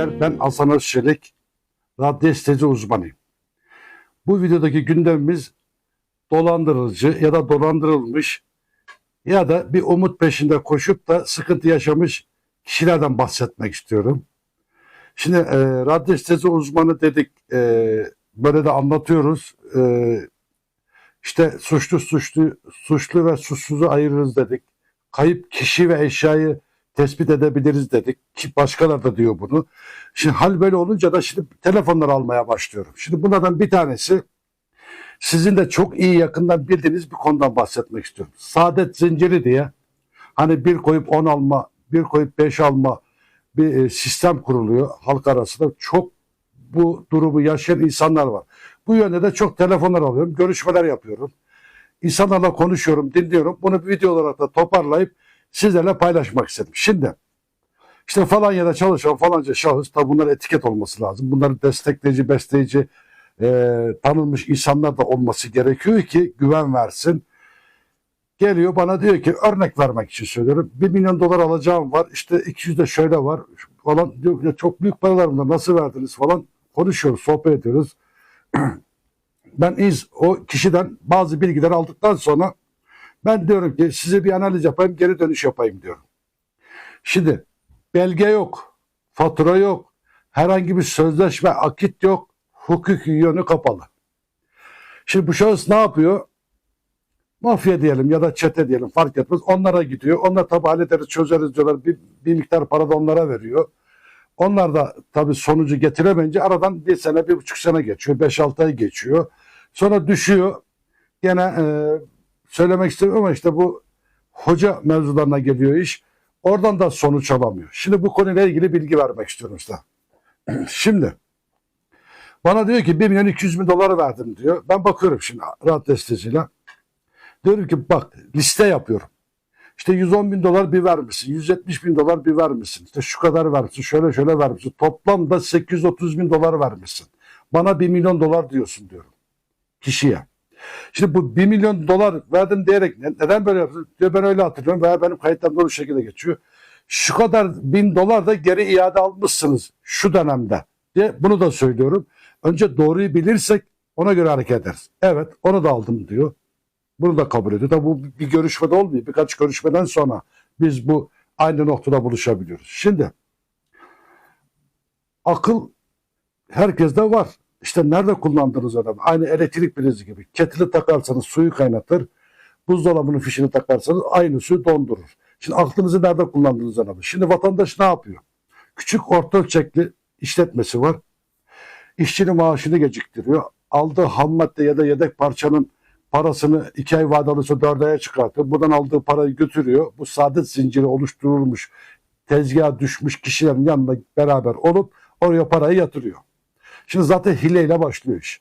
seyirciler. Ben Hasan Özçelik, radyo uzmanıyım. Bu videodaki gündemimiz dolandırıcı ya da dolandırılmış ya da bir umut peşinde koşup da sıkıntı yaşamış kişilerden bahsetmek istiyorum. Şimdi e, radyo uzmanı dedik, e, böyle de anlatıyoruz. E, işte suçlu suçlu suçlu ve suçsuzu ayırırız dedik. Kayıp kişi ve eşyayı tespit edebiliriz dedik. Ki başkaları da diyor bunu. Şimdi hal böyle olunca da şimdi telefonlar almaya başlıyorum. Şimdi bunlardan bir tanesi sizin de çok iyi yakından bildiğiniz bir konudan bahsetmek istiyorum. Saadet zinciri diye hani bir koyup 10 alma, bir koyup 5 alma bir e, sistem kuruluyor halk arasında. Çok bu durumu yaşayan insanlar var. Bu yönde de çok telefonlar alıyorum, görüşmeler yapıyorum. İnsanlarla konuşuyorum, dinliyorum. Bunu video olarak da toparlayıp sizlerle paylaşmak istedim. Şimdi işte falan ya da çalışan falanca şahıs tabi bunlar etiket olması lazım. Bunların destekleyici, besleyici, e, tanınmış insanlar da olması gerekiyor ki güven versin. Geliyor bana diyor ki örnek vermek için söylüyorum. 1 milyon dolar alacağım var işte 200 de şöyle var falan diyor ya çok büyük paralar bunlar nasıl verdiniz falan konuşuyoruz sohbet ediyoruz. ben iz o kişiden bazı bilgiler aldıktan sonra ben diyorum ki size bir analiz yapayım geri dönüş yapayım diyorum. Şimdi belge yok, fatura yok, herhangi bir sözleşme, akit yok, hukuki yönü kapalı. Şimdi bu şahıs ne yapıyor? Mafya diyelim ya da çete diyelim fark etmez. Onlara gidiyor. Onlar tabi hallederiz çözeriz diyorlar. Bir, bir miktar para da onlara veriyor. Onlar da tabi sonucu getiremeyince aradan bir sene, bir buçuk sene geçiyor. Beş altı ay geçiyor. Sonra düşüyor. Gene e, söylemek istemiyorum ama işte bu hoca mevzularına geliyor iş. Oradan da sonuç alamıyor. Şimdi bu konuyla ilgili bilgi vermek istiyorum size. Şimdi bana diyor ki 1 milyon 200 bin dolar verdim diyor. Ben bakıyorum şimdi rahat destesiyle. Diyorum ki bak liste yapıyorum. İşte 110 bin dolar bir vermişsin, 170 bin dolar bir vermişsin, işte şu kadar vermişsin, şöyle şöyle vermişsin. Toplamda 830 bin dolar vermişsin. Bana 1 milyon dolar diyorsun diyorum kişiye. Şimdi bu 1 milyon dolar verdim diyerek neden böyle yaptın? Diyor ben öyle hatırlıyorum veya benim kayıtlarımda bu şekilde geçiyor. Şu kadar bin dolar da geri iade almışsınız şu dönemde diye bunu da söylüyorum. Önce doğruyu bilirsek ona göre hareket ederiz. Evet onu da aldım diyor. Bunu da kabul ediyor. Tabi bu bir görüşmede olmuyor. Birkaç görüşmeden sonra biz bu aynı noktada buluşabiliyoruz. Şimdi akıl herkeste var. İşte nerede kullandığınız önemli. Aynı elektrik prizi gibi. Ketili takarsanız suyu kaynatır. Buzdolabının fişini takarsanız aynı suyu dondurur. Şimdi aklınızı nerede kullandığınız önemli. Şimdi vatandaş ne yapıyor? Küçük orta ölçekli işletmesi var. İşçinin maaşını geciktiriyor. Aldığı ham madde ya da yedek parçanın parasını iki ay vadeli dört aya çıkartıyor. Buradan aldığı parayı götürüyor. Bu saadet zinciri oluşturulmuş, tezgaha düşmüş kişilerin yanında beraber olup oraya parayı yatırıyor. Şimdi zaten hileyle başlıyor iş.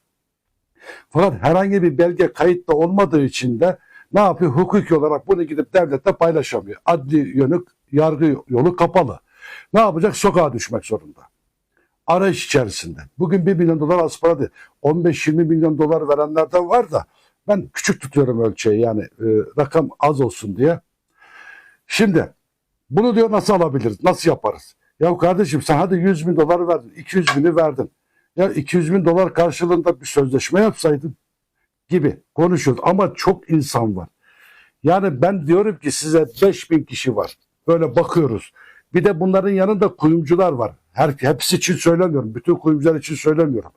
Fakat herhangi bir belge kayıtlı olmadığı için de ne yapıyor? Hukuki olarak bunu gidip devlette paylaşamıyor. Adli yönü, yargı yolu kapalı. Ne yapacak? Sokağa düşmek zorunda. Arayış içerisinde. Bugün 1 milyon dolar az para değil. 15-20 milyon dolar verenlerden var da ben küçük tutuyorum ölçeği yani e, rakam az olsun diye. Şimdi bunu diyor nasıl alabiliriz? Nasıl yaparız? Ya kardeşim sen hadi 100 bin dolar verdin. 200 bini verdin. Ya 200 bin dolar karşılığında bir sözleşme yapsaydın gibi konuşuyoruz. Ama çok insan var. Yani ben diyorum ki size 5 bin kişi var. Böyle bakıyoruz. Bir de bunların yanında kuyumcular var. Her, hepsi için söylemiyorum. Bütün kuyumcular için söylemiyorum.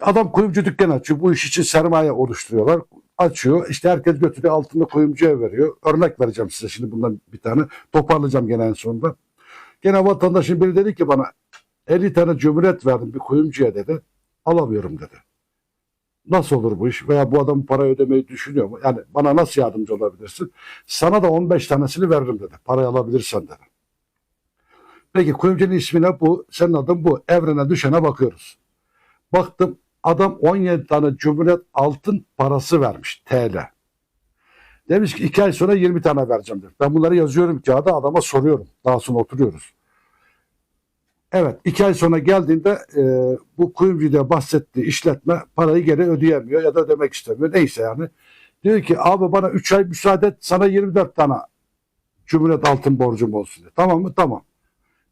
Adam kuyumcu dükkan açıyor. Bu iş için sermaye oluşturuyorlar. Açıyor. İşte herkes götürüyor altında kuyumcuya veriyor. Örnek vereceğim size şimdi bundan bir tane. Toparlayacağım gene en sonunda. Gene vatandaşın biri dedi ki bana 50 tane cumhuriyet verdim bir kuyumcuya dedi. Alamıyorum dedi. Nasıl olur bu iş? Veya bu adam para ödemeyi düşünüyor mu? Yani bana nasıl yardımcı olabilirsin? Sana da 15 tanesini veririm dedi. Parayı alabilirsen dedi. Peki kuyumcunun ismine bu, senin adın bu. Evrene düşene bakıyoruz. Baktım adam 17 tane cumhuriyet altın parası vermiş TL. Demiş ki iki ay sonra 20 tane vereceğim diyor. Ben bunları yazıyorum kağıda adama soruyorum. Daha sonra oturuyoruz. Evet iki ay sonra geldiğinde e, bu kuyumcuda bahsettiği işletme parayı geri ödeyemiyor ya da ödemek istemiyor. Neyse yani. Diyor ki abi bana 3 ay müsaade et sana 24 tane Cumhuriyet altın borcum olsun diyor. Tamam mı? Tamam.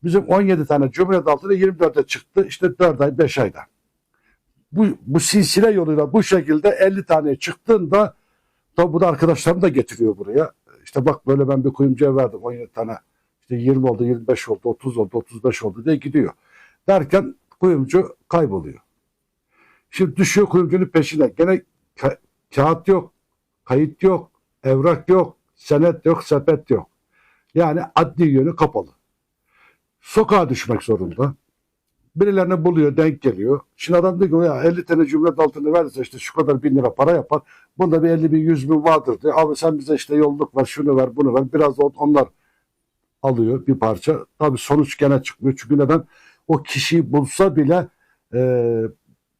Bizim 17 tane Cumhuriyet altına 24'e çıktı. İşte 4 ay 5 ayda. Bu, bu silsile yoluyla bu şekilde 50 tane çıktığında tabi bu da arkadaşlarım da getiriyor buraya. İşte bak böyle ben bir kuyumcuya verdim 17 tane. İşte 20 oldu, 25 oldu, 30 oldu, 35 oldu diye gidiyor. Derken kuyumcu kayboluyor. Şimdi düşüyor kuyumcunun peşine. Gene ka- kağıt yok, kayıt yok, evrak yok, senet yok, sepet yok. Yani adli yönü kapalı. Sokağa düşmek zorunda. Birilerini buluyor, denk geliyor. Şimdi adam diyor ki ya 50 tane cumhuriyet altını verirse işte şu kadar bin lira para yapar. Bunda bir 50 bin 100 bin vardır diyor. Abi sen bize işte yolluk ver, şunu ver, bunu ver. Biraz da onlar alıyor bir parça. Tabii sonuç gene çıkmıyor. Çünkü neden? O kişiyi bulsa bile e,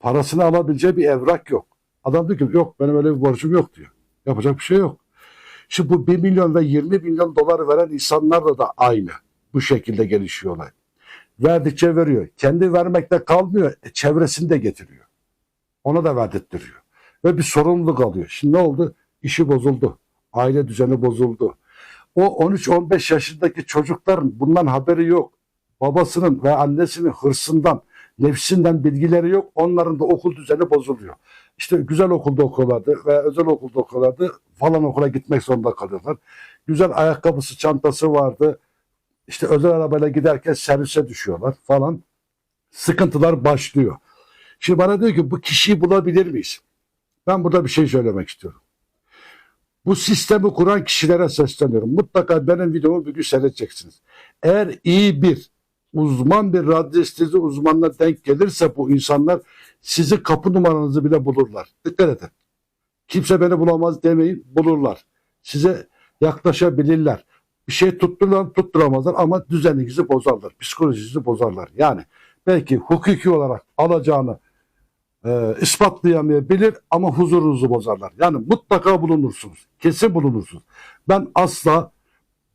parasını alabileceği bir evrak yok. Adam diyor ki yok benim öyle bir borcum yok diyor. Yapacak bir şey yok. Şimdi bu 1 milyon ve 20 milyon dolar veren insanlarla da aynı. Bu şekilde gelişiyor olay. Verdikçe veriyor. Kendi vermekte kalmıyor. E, çevresini de getiriyor. Ona da verdirtiyor. Ve bir sorumluluk alıyor. Şimdi ne oldu? İşi bozuldu. Aile düzeni bozuldu. O 13-15 yaşındaki çocukların bundan haberi yok. Babasının ve annesinin hırsından, nefsinden bilgileri yok. Onların da okul düzeni bozuluyor. İşte güzel okulda okuyorlardı ve özel okulda okuyorlardı. Falan okula gitmek zorunda kalıyorlar. Güzel ayakkabısı, çantası vardı. İşte özel arabayla giderken servise düşüyorlar falan. Sıkıntılar başlıyor. Şimdi bana diyor ki bu kişiyi bulabilir miyiz? Ben burada bir şey söylemek istiyorum. Bu sistemi kuran kişilere sesleniyorum. Mutlaka benim videomu bir gün seyredeceksiniz. Eğer iyi bir uzman bir radyestezi uzmanına denk gelirse bu insanlar sizi kapı numaranızı bile bulurlar. Dikkat edin. Kimse beni bulamaz demeyin bulurlar. Size yaklaşabilirler. Bir şey tuttururlar tutturamazlar ama düzeninizi bozarlar. Psikolojinizi bozarlar. Yani belki hukuki olarak alacağını e, ispatlayamayabilir ama huzurunuzu bozarlar. Yani mutlaka bulunursunuz. Kesin bulunursunuz. Ben asla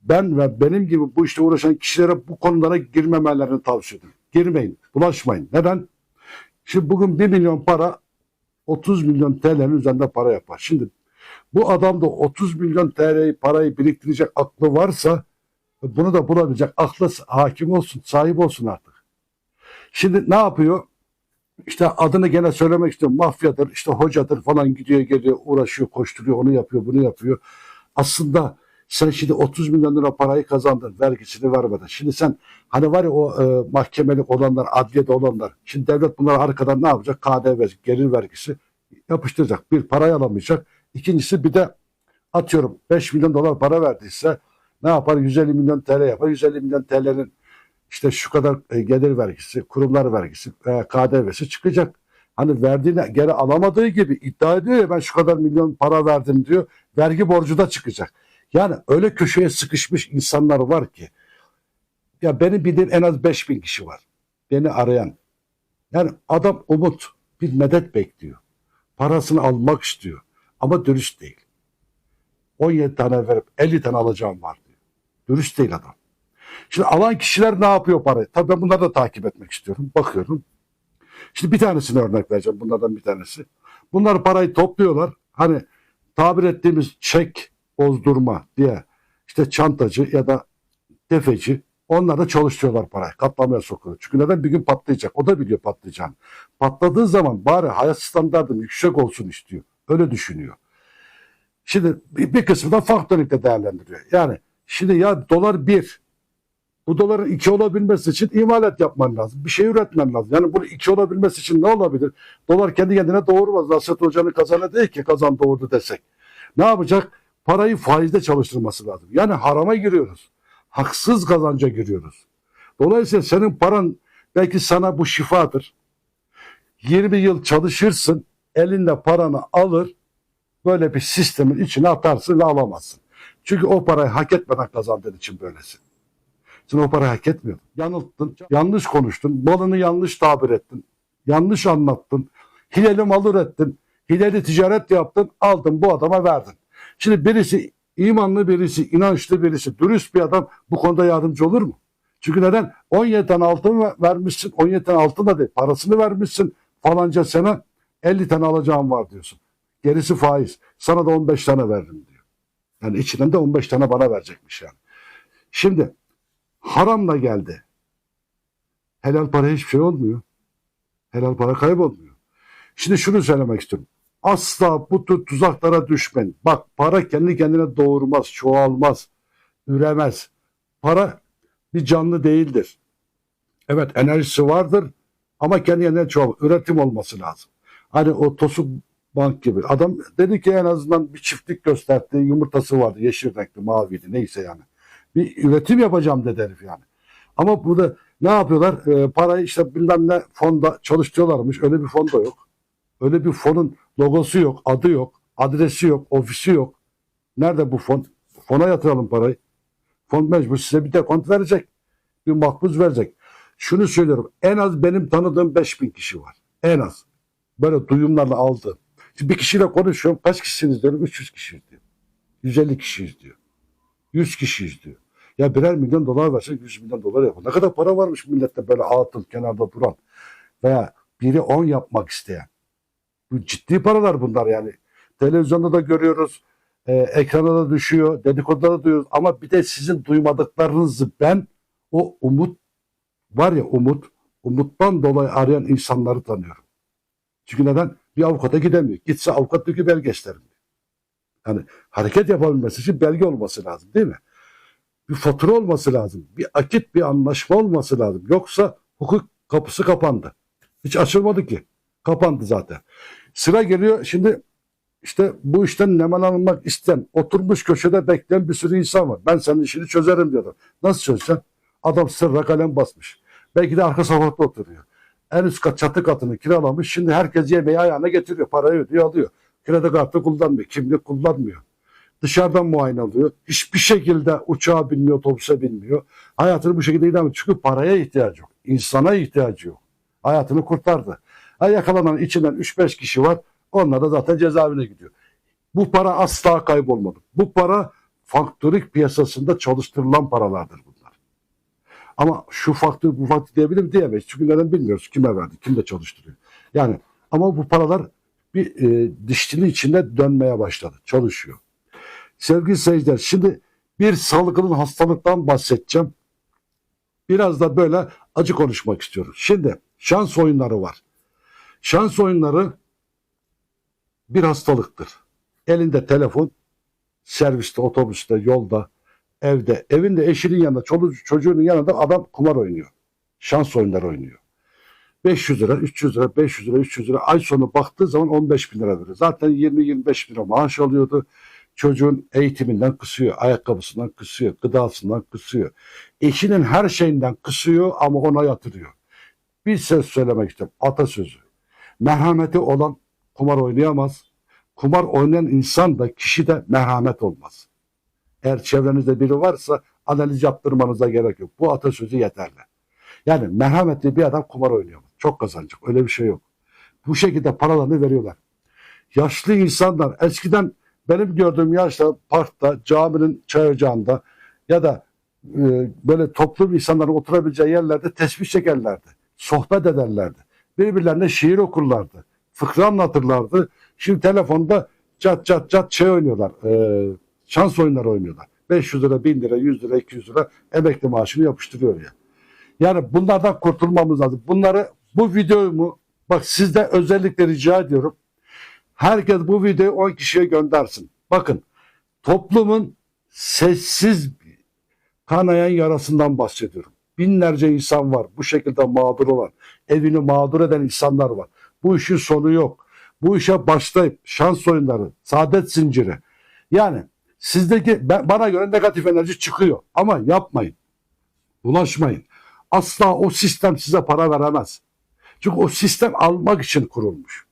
ben ve benim gibi bu işte uğraşan kişilere bu konulara girmemelerini tavsiye ederim. Girmeyin, bulaşmayın. Neden? Şimdi bugün 1 milyon para 30 milyon TL'nin üzerinde para yapar. Şimdi bu adam da 30 milyon TL'yi parayı biriktirecek aklı varsa bunu da bulabilecek aklı hakim olsun, sahip olsun artık. Şimdi ne yapıyor? İşte adını gene söylemek istiyorum. Mafyadır, işte hocadır falan gidiyor geliyor, uğraşıyor, koşturuyor, onu yapıyor, bunu yapıyor. Aslında sen şimdi 30 milyon lira parayı kazandın, vergisini vermeden. Şimdi sen hani var ya o e, mahkemelik olanlar, adliyede olanlar. Şimdi devlet bunları arkadan ne yapacak? KDV, gelir vergisi yapıştıracak. Bir parayı alamayacak. İkincisi bir de atıyorum 5 milyon dolar para verdiyse ne yapar? 150 milyon TL yapar. 150 milyon TL'nin işte şu kadar e, gelir vergisi, kurumlar vergisi, e, KDV'si çıkacak. Hani verdiğini geri alamadığı gibi iddia ediyor ya ben şu kadar milyon para verdim diyor. Vergi borcu da çıkacak. Yani öyle köşeye sıkışmış insanlar var ki ya beni bildiğim en az 5000 kişi var. Beni arayan. Yani adam umut, bir medet bekliyor. Parasını almak istiyor. Ama dürüst değil. 17 tane verip 50 tane alacağım var diyor. Dürüst değil adam. Şimdi alan kişiler ne yapıyor parayı? Tabii ben bunları da takip etmek istiyorum. Bakıyorum. Şimdi bir tanesini örnek vereceğim. Bunlardan bir tanesi. Bunlar parayı topluyorlar. Hani tabir ettiğimiz çek bozdurma diye işte çantacı ya da tefeci onlar da çalıştırıyorlar parayı. Katlamaya sokuyor. Çünkü neden bir gün patlayacak. O da biliyor patlayacağını. Patladığı zaman bari hayat standartım yüksek olsun istiyor. Öyle düşünüyor. Şimdi bir kısmı da faktörlükle değerlendiriyor. Yani şimdi ya dolar bir bu doların iki olabilmesi için imalat yapman lazım. Bir şey üretmen lazım. Yani bunu iki olabilmesi için ne olabilir? Dolar kendi kendine doğurmaz. Nasret Hoca'nın kazanı değil ki kazan doğurdu desek. Ne yapacak? Parayı faizde çalıştırması lazım. Yani harama giriyoruz. Haksız kazanca giriyoruz. Dolayısıyla senin paran belki sana bu şifadır. 20 yıl çalışırsın, elinde paranı alır, böyle bir sistemin içine atarsın ve alamazsın. Çünkü o parayı hak etmeden kazandığın için böylesin. Sen o parayı hak etmiyordun. Yanılttın, yanlış konuştun, malını yanlış tabir ettin, yanlış anlattın, hileli mal ürettin, hileli ticaret yaptın, aldın bu adama verdin. Şimdi birisi imanlı birisi, inançlı birisi, dürüst bir adam bu konuda yardımcı olur mu? Çünkü neden? 17 tane altın ver- vermişsin, 17 tane altın da değil, parasını vermişsin falanca sene 50 tane alacağım var diyorsun. Gerisi faiz. Sana da 15 tane veririm diyor. Yani içinden de 15 tane bana verecekmiş yani. Şimdi haramla geldi. Helal para hiçbir şey olmuyor. Helal para kaybolmuyor. Şimdi şunu söylemek istiyorum. Asla bu tuzaklara düşmeyin. Bak para kendi kendine doğurmaz, çoğalmaz, üremez. Para bir canlı değildir. Evet enerjisi vardır ama kendi kendine çoğal. Üretim olması lazım. Hani o Tosun Bank gibi. Adam dedi ki en azından bir çiftlik gösterdi. Yumurtası vardı. Yeşil renkli, maviydi. Neyse yani. Bir üretim yapacağım dedi herif yani. Ama burada ne yapıyorlar? Ee, parayı işte bilmem ne fonda çalıştırıyorlarmış. Öyle bir fonda yok. Öyle bir fonun logosu yok, adı yok, adresi yok, ofisi yok. Nerede bu fon? Fona yatıralım parayı. Fon mecbur size bir dekont verecek. Bir makbuz verecek. Şunu söylüyorum. En az benim tanıdığım 5000 kişi var. En az. Böyle duyumlarla aldığım. Şimdi bir kişiyle konuşuyorum. Kaç kişisiniz diyorum. 300 kişiyiz diyor. 150 kişiyiz diyor. 100 kişiyiz diyor. Ya birer milyon dolar versek 100 milyon dolar yapar. Ne kadar para varmış millette böyle atıl kenarda duran. Veya biri 10 yapmak isteyen. Bu ciddi paralar bunlar yani. Televizyonda da görüyoruz. E, ekrana da düşüyor. Dedikoduda da duyuyoruz. Ama bir de sizin duymadıklarınızı ben o umut var ya umut. Umuttan dolayı arayan insanları tanıyorum. Çünkü neden? Bir avukata gidemiyor. Gitse avukat diyor ki belge isterim. Yani hareket yapabilmesi için belge olması lazım değil mi? Bir fatura olması lazım. Bir akit, bir anlaşma olması lazım. Yoksa hukuk kapısı kapandı. Hiç açılmadı ki. Kapandı zaten. Sıra geliyor şimdi işte bu işten neman alınmak isteyen, oturmuş köşede bekleyen bir sürü insan var. Ben senin işini çözerim diyorlar. Nasıl çözeceksin? Adam sırra kalem basmış. Belki de arka sokakta oturuyor. En üst kat çatı katını kiralamış. Şimdi herkes yemeği ayağına getiriyor. Parayı ödüyor alıyor. Kredi kartı kullanmıyor. Kimlik kullanmıyor. Dışarıdan muayene alıyor. Hiçbir şekilde uçağa binmiyor, otobüse binmiyor. Hayatını bu şekilde idame ediyor. Çünkü paraya ihtiyacı yok. İnsana ihtiyacı yok. Hayatını kurtardı. Ha, yakalanan içinden 3-5 kişi var. Onlar da zaten cezaevine gidiyor. Bu para asla kaybolmadı. Bu para faktörük piyasasında çalıştırılan paralardır bunlar. Ama şu faktör bu faktör diyebilir mi diyemeyiz. Çünkü neden bilmiyoruz. Kime verdi, kim de çalıştırıyor. Yani ama bu paralar bir e, dişinin içinde dönmeye başladı. Çalışıyor. Sevgili seyirciler şimdi bir salgının hastalıktan bahsedeceğim. Biraz da böyle acı konuşmak istiyorum. Şimdi şans oyunları var. Şans oyunları bir hastalıktır. Elinde telefon, serviste, otobüste, yolda, evde, evinde eşinin yanında, çoluğu, çocuğunun yanında adam kumar oynuyor. Şans oyunları oynuyor. 500 lira, 300 lira, 500 lira, 300 lira ay sonu baktığı zaman 15 bin lira veriyor. Zaten 20-25 bin lira maaş alıyordu. Çocuğun eğitiminden kısıyor, ayakkabısından kısıyor, gıdasından kısıyor. Eşinin her şeyinden kısıyor ama ona yatırıyor. Bir söz söylemek istiyorum. Atasözü. Merhameti olan kumar oynayamaz. Kumar oynayan insan da kişi de merhamet olmaz. Eğer çevrenizde biri varsa analiz yaptırmanıza gerek yok. Bu atasözü yeterli. Yani merhametli bir adam kumar oynuyor. Çok kazanacak. Öyle bir şey yok. Bu şekilde paralarını veriyorlar. Yaşlı insanlar eskiden benim gördüğüm yaşta parkta, caminin çay ocağında ya da e, böyle toplum insanların oturabileceği yerlerde tesbih çekerlerdi. Sohbet ederlerdi. Birbirlerine şiir okurlardı. Fıkra anlatırlardı. Şimdi telefonda çat çat çat şey oynuyorlar. E, şans oyunları oynuyorlar. 500 lira, 1000 lira, 100 lira, 200 lira emekli maaşını yapıştırıyor ya. Yani bunlardan kurtulmamız lazım. Bunları bu videomu bak sizde özellikle rica ediyorum. Herkes bu videoyu 10 kişiye göndersin. Bakın toplumun sessiz kanayan yarasından bahsediyorum. Binlerce insan var bu şekilde mağdur olan, evini mağdur eden insanlar var. Bu işin sonu yok. Bu işe başlayıp şans oyunları, saadet zinciri. Yani sizdeki bana göre negatif enerji çıkıyor ama yapmayın. Bulaşmayın. Asla o sistem size para veremez. Çünkü o sistem almak için kurulmuş.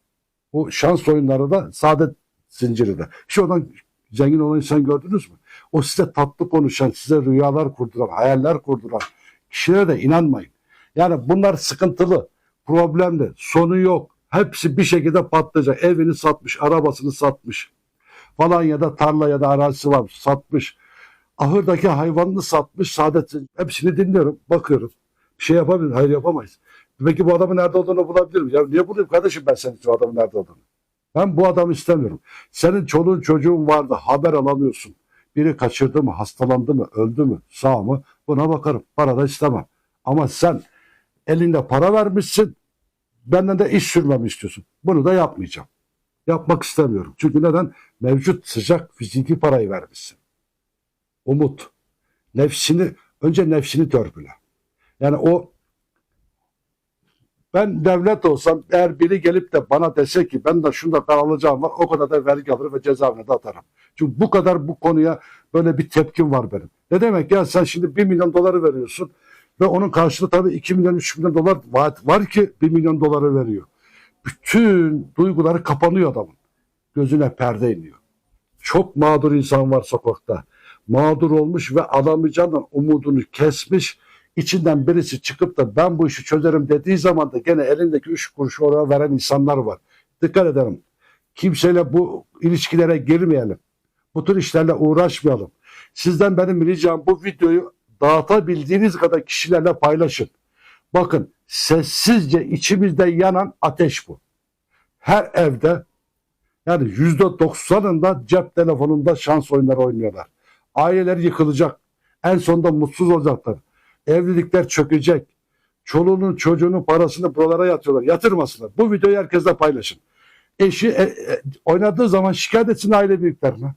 Bu şans oyunları da saadet zinciri de. Hiç oradan zengin olan insan gördünüz mü? O size tatlı konuşan, size rüyalar kurduran, hayaller kurduran kişilere de inanmayın. Yani bunlar sıkıntılı, problemli, sonu yok. Hepsi bir şekilde patlayacak. Evini satmış, arabasını satmış. Falan ya da tarla ya da arazisi var satmış. Ahırdaki hayvanını satmış, saadet. Hepsini dinliyorum, bakıyorum. Bir şey yapabilir Hayır yapamayız. Peki bu adamın nerede olduğunu bulabilir miyim? Ya niye bulayım kardeşim ben senin şu adamın nerede olduğunu? Ben bu adamı istemiyorum. Senin çoluğun çocuğun vardı haber alamıyorsun. Biri kaçırdı mı, hastalandı mı, öldü mü, sağ mı? Buna bakarım. Para da istemem. Ama sen elinde para vermişsin. Benden de iş sürmemi istiyorsun. Bunu da yapmayacağım. Yapmak istemiyorum. Çünkü neden? Mevcut sıcak fiziki parayı vermişsin. Umut. Nefsini, önce nefsini törpüle. Yani o ben devlet olsam eğer biri gelip de bana dese ki ben de şunda alacağım var o kadar da vergi alır ve cezaevine de atarım. Çünkü bu kadar bu konuya böyle bir tepkim var benim. Ne demek ya sen şimdi 1 milyon doları veriyorsun ve onun karşılığı tabii 2 milyon 3 milyon dolar vaat var ki 1 milyon doları veriyor. Bütün duyguları kapanıyor adamın. Gözüne perde iniyor. Çok mağdur insan var sokakta. Mağdur olmuş ve alamayacağından umudunu kesmiş. İçinden birisi çıkıp da ben bu işi çözerim dediği zaman da gene elindeki üç kuruşu oraya veren insanlar var. Dikkat edelim. Kimseyle bu ilişkilere girmeyelim. Bu tür işlerle uğraşmayalım. Sizden benim ricam bu videoyu dağıtabildiğiniz kadar kişilerle paylaşın. Bakın sessizce içimizde yanan ateş bu. Her evde yani yüzde doksanında cep telefonunda şans oyunları oynuyorlar. Aileler yıkılacak. En sonunda mutsuz olacaklar. Evlilikler çökecek. Çoluğunun çocuğunun parasını buralara yatıyorlar. Yatırmasınlar. Bu videoyu herkesle paylaşın. Eşi e, e, oynadığı zaman şikayet etsin aile büyüklerine.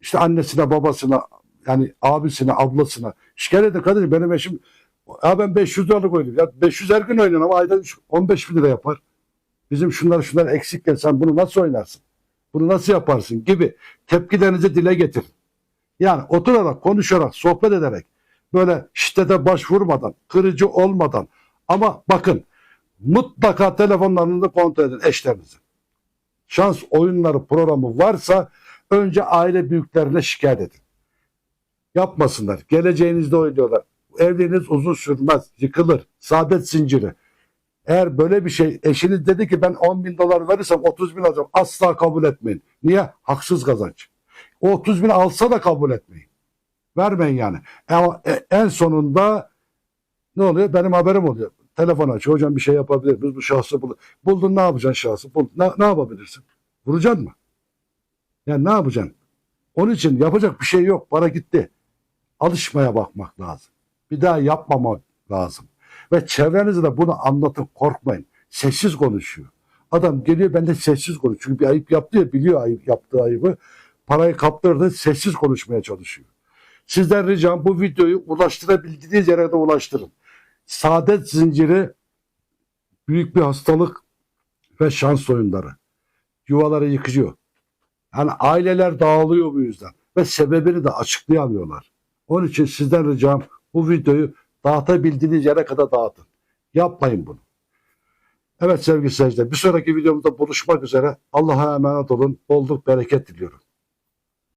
İşte annesine, babasına, yani abisine, ablasına. Şikayet edin kardeşim benim eşim ya ben 500 liralık oynuyorum. Ya 500 her gün oynuyorum ama ayda 15 bin lira yapar. Bizim şunlar şunlar eksikken sen bunu nasıl oynarsın? Bunu nasıl yaparsın gibi tepkilerinizi dile getirin. Yani oturarak, konuşarak, sohbet ederek böyle şiddete başvurmadan, kırıcı olmadan ama bakın mutlaka telefonlarını kontrol edin eşlerinizi. Şans oyunları programı varsa önce aile büyüklerine şikayet edin. Yapmasınlar. Geleceğinizde oynuyorlar. Evliliğiniz uzun sürmez, yıkılır. Saadet zinciri. Eğer böyle bir şey eşiniz dedi ki ben 10 bin dolar verirsem 30 bin alacağım. Asla kabul etmeyin. Niye? Haksız kazanç. O 30 bin alsa da kabul etmeyin. Vermeyin yani. Ama e- en sonunda ne oluyor? Benim haberim oluyor. Telefon açıyor. Hocam bir şey yapabilir miyiz? Bu şahsı buldun. Buldun ne yapacaksın şahsı? Buldun. Ne, ne yapabilirsin? Vuracaksın mı? Yani ne yapacaksın? Onun için yapacak bir şey yok. Para gitti. Alışmaya bakmak lazım. Bir daha yapmamak lazım. Ve çevrenize de bunu anlatın korkmayın. Sessiz konuşuyor. Adam geliyor ben de sessiz konuşuyor. Çünkü bir ayıp yaptı ya biliyor ayıp yaptığı ayıbı. Parayı kaptırdı sessiz konuşmaya çalışıyor. Sizden ricam bu videoyu ulaştırabildiğiniz yere de ulaştırın. Saadet zinciri büyük bir hastalık ve şans oyunları. Yuvaları yıkıyor. Yani aileler dağılıyor bu yüzden. Ve sebebini de açıklayamıyorlar. Onun için sizden ricam bu videoyu dağıtabildiğiniz yere kadar dağıtın. Yapmayın bunu. Evet sevgili seyirciler bir sonraki videomuzda buluşmak üzere. Allah'a emanet olun. Bolluk bereket diliyorum.